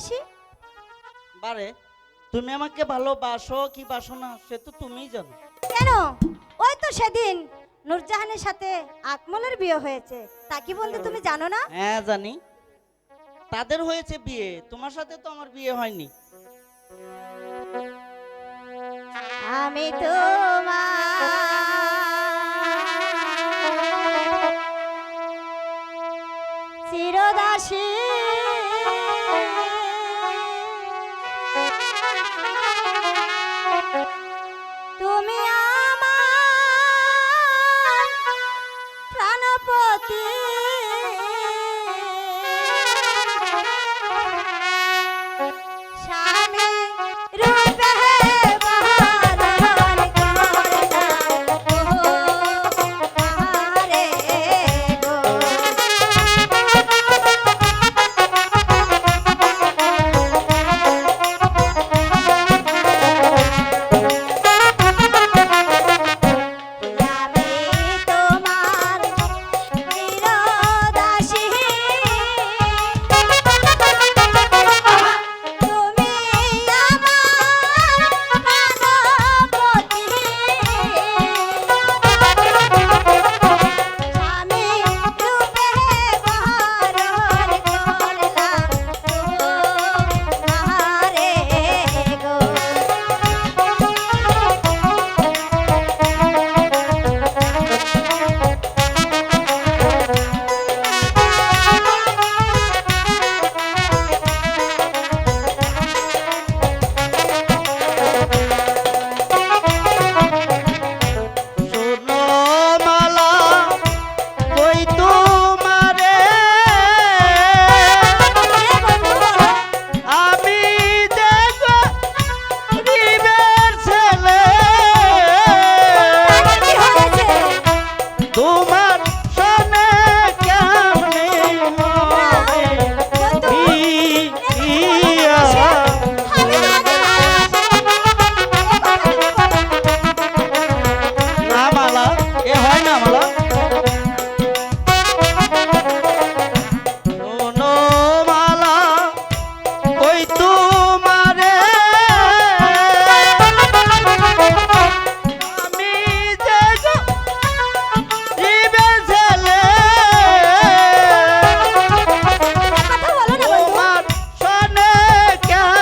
ভালোবাসি বারে তুমি আমাকে ভালোবাসো কি বাসো না সে তো তুমিই জানো। কেন? ওই তো সেদিন নূরজাহানের সাথে আকমলের বিয়ে হয়েছে। তা কি বলতে তুমি জানো না? হ্যাঁ জানি। তাদের হয়েছে বিয়ে তোমার সাথে তো আমার বিয়ে হয়নি। আমি তোমার চিরদাসী